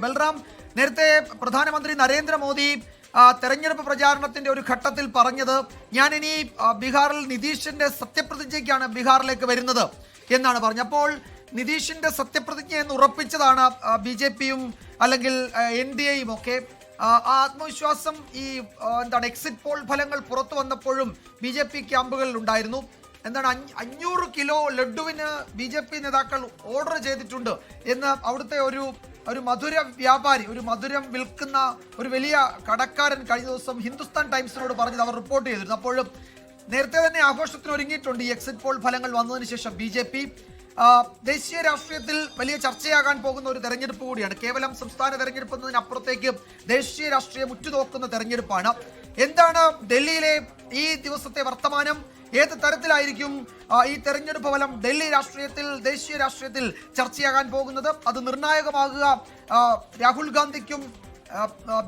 ബൽറാം നേരത്തെ പ്രധാനമന്ത്രി നരേന്ദ്രമോദി തെരഞ്ഞെടുപ്പ് പ്രചാരണത്തിന്റെ ഒരു ഘട്ടത്തിൽ പറഞ്ഞത് ഞാൻ ഇനി ബീഹാറിൽ നിതീഷിന്റെ സത്യപ്രതിജ്ഞയ്ക്കാണ് ബീഹാറിലേക്ക് വരുന്നത് എന്നാണ് പറഞ്ഞപ്പോൾ നിതീഷിന്റെ സത്യപ്രതിജ്ഞ എന്ന് ഉറപ്പിച്ചതാണ് ബി ജെ പിയും അല്ലെങ്കിൽ എൻ ഡി എയും ഒക്കെ. ആത്മവിശ്വാസം ഈ എന്താണ് എക്സിറ്റ് പോൾ ഫലങ്ങൾ പുറത്തു വന്നപ്പോഴും ബി ജെ പി ക്യാമ്പുകളിൽ ഉണ്ടായിരുന്നു. എന്താണ് അഞ്ഞ- അഞ്ഞൂറ് കിലോ ലഡുവിന് ബി ജെ പി നേതാക്കൾ ഓർഡർ ചെയ്തിട്ടുണ്ട് എന്ന് അവിടുത്തെ ഒരു ഒരു മധുര വ്യാപാരി ഒരു മധുരം വിൽക്കുന്ന ഒരു വലിയ കടക്കാരൻ കഴിഞ്ഞ ദിവസം ഹിന്ദുസ്ഥാൻ ടൈംസിനോട് പറഞ്ഞത് അവർ റിപ്പോർട്ട് ചെയ്തിരുന്നു. അപ്പോഴും നേരത്തെ തന്നെ ആഘോഷത്തിന് ഒരുങ്ങിയിട്ടുണ്ട് ഈ എക്സിറ്റ് പോൾ ഫലങ്ങൾ വന്നതിന് ശേഷം ബി ജെ പി. ദേശീയ രാഷ്ട്രീയത്തിൽ വലിയ ചർച്ചയാകാൻ പോകുന്ന ഒരു തെരഞ്ഞെടുപ്പ് കൂടിയാണ്. കേവലം സംസ്ഥാന തെരഞ്ഞെടുപ്പ് എന്നതിനപ്പുറത്തേക്ക് ദേശീയ രാഷ്ട്രീയം ഉറ്റുനോക്കുന്ന തെരഞ്ഞെടുപ്പാണ്. എന്താണ് ഡൽഹിയിലെ ഈ ദിവസത്തെ വർത്തമാനം? ഏത് തരത്തിലായിരിക്കും ഈ തെരഞ്ഞെടുപ്പ് ഫലം ഡൽഹി രാഷ്ട്രീയത്തിൽ ദേശീയ രാഷ്ട്രീയത്തിൽ ചർച്ചയാകാൻ പോകുന്നത്? അത് നിർണായകമാകുക രാഹുൽ ഗാന്ധിക്കും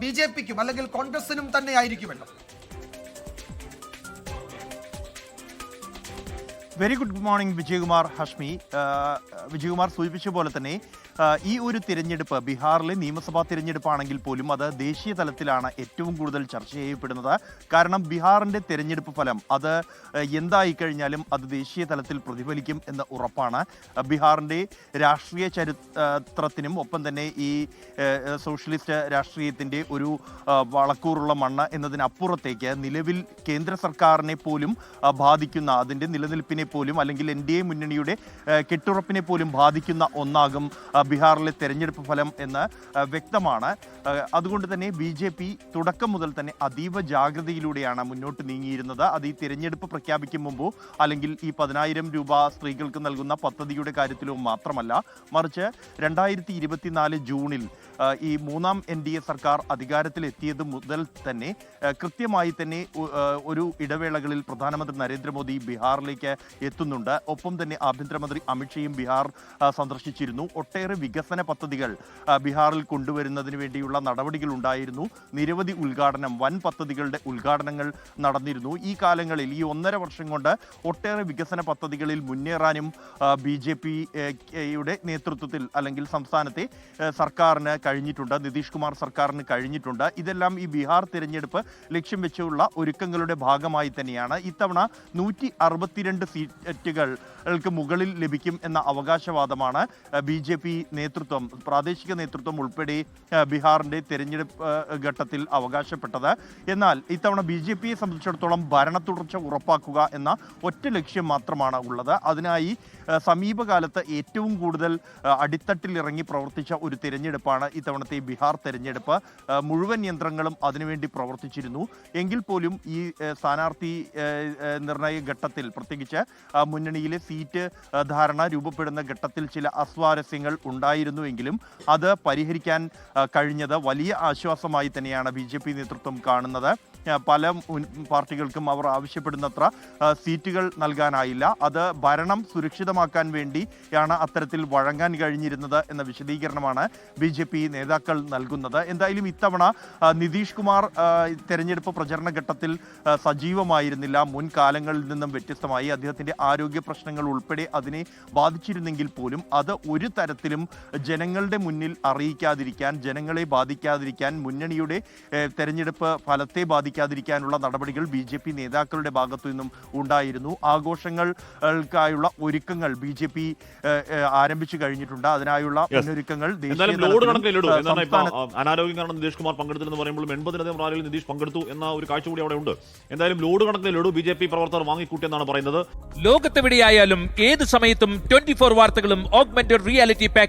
ബി ജെ പിക്കും അല്ലെങ്കിൽ കോൺഗ്രസിനും തന്നെ ആയിരിക്കുമല്ലോ. Very good morning Vijayakumar Hashmi. Vijayakumar സൂചിപ്പിച്ച പോലെ തന്നെ ഈ ഒരു തിരഞ്ഞെടുപ്പ് ബീഹാറിലെ നിയമസഭാ തിരഞ്ഞെടുപ്പാണെങ്കിൽ പോലും അത് ദേശീയ തലത്തിലാണ് ഏറ്റവും കൂടുതൽ ചർച്ച ചെയ്യപ്പെടുന്നത്. കാരണം ബീഹാറിന്റെ തിരഞ്ഞെടുപ്പ് ഫലം അത് എന്തായി കഴിഞ്ഞാലും അത് ദേശീയ തലത്തിൽ പ്രതിഫലിക്കും എന്ന ഉറപ്പാണ്. ബീഹാറിന്റെ രാഷ്ട്രീയ ചരിത്രത്തിനും ഒപ്പം തന്നെ ഈ സോഷ്യലിസ്റ്റ് രാഷ്ട്രീയത്തിന്റെ ഒരു വളക്കൂറുള്ള മണ്ണ് എന്നതിനപ്പുറത്തേക്ക് നിലവിൽ കേന്ദ്ര സർക്കാരിനെ പോലും ബാധിക്കുന്ന അതിന്റെ നിലനിൽപ്പിനെ പോലും അല്ലെങ്കിൽ എൻ ഡി എ മുന്നണിയുടെ കെട്ടുറപ്പിനെ പോലും ബാധിക്കുന്ന ഒന്നാകും ബീഹാറിലെ തെരഞ്ഞെടുപ്പ് ഫലം എന്ന് വ്യക്തമാണ്. അതുകൊണ്ട് തന്നെ ബി ജെ പി തുടക്കം മുതൽ തന്നെ അതീവ ജാഗ്രതയിലൂടെയാണ് മുന്നോട്ട് നീങ്ങിയിരുന്നത്. അത് ഈ തിരഞ്ഞെടുപ്പ് പ്രഖ്യാപിക്കും മുമ്പോ അല്ലെങ്കിൽ ഈ പതിനായിരം രൂപ സ്ത്രീകൾക്ക് നൽകുന്ന പദ്ധതിയുടെ കാര്യത്തിലോ മാത്രമല്ല മറിച്ച് രണ്ടായിരത്തി ഇരുപത്തിനാല് ജൂണിൽ ഈ മൂന്നാം എൻ ഡി എ സർക്കാർ അധികാരത്തിലെത്തിയത് മുതൽ തന്നെ കൃത്യമായി തന്നെ ഒരു ഇടവേളകളിൽ പ്രധാനമന്ത്രി നരേന്ദ്രമോദി ബീഹാറിലേക്ക് എത്തുന്നുണ്ട്. ഒപ്പം തന്നെ ആഭ്യന്തരമന്ത്രി അമിത്ഷയും ബീഹാർ സന്ദർശിച്ചിരുന്നു. ഒട്ടേറെ വികസന പദ്ധതികൾ ബീഹാറിൽ കൊണ്ടുവരുന്നതിന് വേണ്ടിയുള്ള നടപടികൾ ഉണ്ടായിരുന്നു. നിരവധി ഉദ്ഘാടനം വൻ പദ്ധതികളുടെ ഉദ്ഘാടനങ്ങൾ നടന്നിരുന്നു. ഈ കാലങ്ങളിൽ ഈ ഒന്നര വർഷം കൊണ്ട് ഒട്ടേറെ വികസന പദ്ധതികളിൽ മുന്നേറാനും ബി ജെ പിയുടെ നേതൃത്വത്തിൽ അല്ലെങ്കിൽ സംസ്ഥാനത്തെ സർക്കാരിന് കഴിഞ്ഞിട്ടുണ്ട്. നിതീഷ് കുമാർ സർക്കാരിന് കഴിഞ്ഞിട്ടുണ്ട്. ഇതെല്ലാം ഈ ബീഹാർ തിരഞ്ഞെടുപ്പ് ലക്ഷ്യം വെച്ചുള്ള ഒരുക്കങ്ങളുടെ ഭാഗമായി തന്നെയാണ്. ഇത്തവണ നൂറ്റി അറുപത്തിരണ്ട് സീറ്റുകൾക്ക് മുകളിൽ ലഭിക്കും എന്ന അവകാശവാദമാണ് ബി ജെ പി നേതൃത്വം പ്രാദേശിക നേതൃത്വം ഉൾപ്പെടെ ബീഹാറിന്റെ തെരഞ്ഞെടുപ്പ് ഘട്ടത്തിൽ അവകാശപ്പെട്ടത്. എന്നാൽ ഇത്തവണ ബി ജെ പിയെ സംബന്ധിച്ചിടത്തോളം ഭരണ തുടർച്ച ഉറപ്പാക്കുക എന്ന ഒറ്റ ലക്ഷ്യം മാത്രമാണ് ഉള്ളത്. അതിനായി സമീപകാലത്ത് ഏറ്റവും കൂടുതൽ അടിത്തട്ടിലിറങ്ങി പ്രവർത്തിച്ച ഒരു തിരഞ്ഞെടുപ്പാണ് ഇത്തവണത്തെ ബീഹാർ തെരഞ്ഞെടുപ്പ്. മുഴുവൻ യന്ത്രങ്ങളും അതിനുവേണ്ടി പ്രവർത്തിച്ചിരുന്നു. എങ്കിൽ പോലും ഈ സ്ഥാനാർത്ഥി നിർണയ ഘട്ടത്തിൽ പ്രത്യേകിച്ച് മുന്നണിയിലെ സീറ്റ് ധാരണ രൂപപ്പെടുന്ന ഘട്ടത്തിൽ ചില അസ്വാരസ്യങ്ങൾ ഉണ്ടായിരുന്നുവെങ്കിലും അത് പരിഹരിക്കാൻ കഴിഞ്ഞത് വലിയ ആശ്വാസമായി തന്നെയാണ് ബി ജെ പി നേതൃത്വം കാണുന്നത്. പല പാർട്ടികൾക്കും അവർ ആവശ്യപ്പെടുന്നത്ര സീറ്റുകൾ നൽകാനായില്ല. അത് ഭരണം സുരക്ഷിതമാക്കാൻ വേണ്ടിയാണ് അത്തരത്തിൽ വഴങ്ങാൻ കഴിഞ്ഞിരുന്നത് എന്ന വിശദീകരണമാണ് ബി ജെ പി നേതാക്കൾ നൽകുന്നത്. എന്തായാലും ഇത്തവണ നിതീഷ് കുമാർ തെരഞ്ഞെടുപ്പ് പ്രചരണ ഘട്ടത്തിൽ സജീവമായിരുന്നില്ല. സജീവമായിരുന്നില്ല മുൻകാലങ്ങളിൽ നിന്നും വ്യത്യസ്തമായി അദ്ദേഹത്തിന്റെ ആരോഗ്യ പ്രശ്നങ്ങൾ ഉൾപ്പെടെ അതിനെ ബാധിച്ചിരുന്നെങ്കിൽ പോലും അത് ഒരു തരത്തിലും ജനങ്ങളുടെ മുന്നിൽ അറിയിക്കാതിരിക്കാൻ ജനങ്ങളെ ബാധിക്കാതിരിക്കാൻ മുന്നണിയുടെ തെരഞ്ഞെടുപ്പ് ഫലത്തെ ബാധിക്കാതിരിക്കാനുള്ള നടപടികൾ ബി ജെ പി നേതാക്കളുടെ ഭാഗത്തു നിന്നും ഉണ്ടായിരുന്നു. ആഘോഷങ്ങൾക്കായുള്ള ഒരുക്കങ്ങൾ ബി ജെ പി ആരംഭിച്ചു കഴിഞ്ഞിട്ടുണ്ട്. അതിനായുള്ള ഒരുക്കങ്ങൾ മുന്നൊരുക്കങ്ങൾ അനാരോഗ്യം കാരണം നിതീഷ് കുമാർ പങ്കെടുത്തില്ലെന്ന് പറയുമ്പോൾ എൺപതിലധികം റാലിയിൽ നിതീഷ് പങ്കെടുത്തു എന്ന ഒരു കാഴ്ച കൂടി അവിടെ ഉണ്ട്. എന്തായാലും ലോഡ് കണക്കിൽ ലഡു ബി ജെ പി പ്രവർത്തകർ വാങ്ങിക്കൂട്ടിയെന്നാണ് പറയുന്നത്. ലോകത്തെവിടെയായാലും ഏത് സമയത്തും ട്വന്റി ഫോർ വാർത്തകളും ഓഗ്മെന്റഡ് റിയാലിറ്റി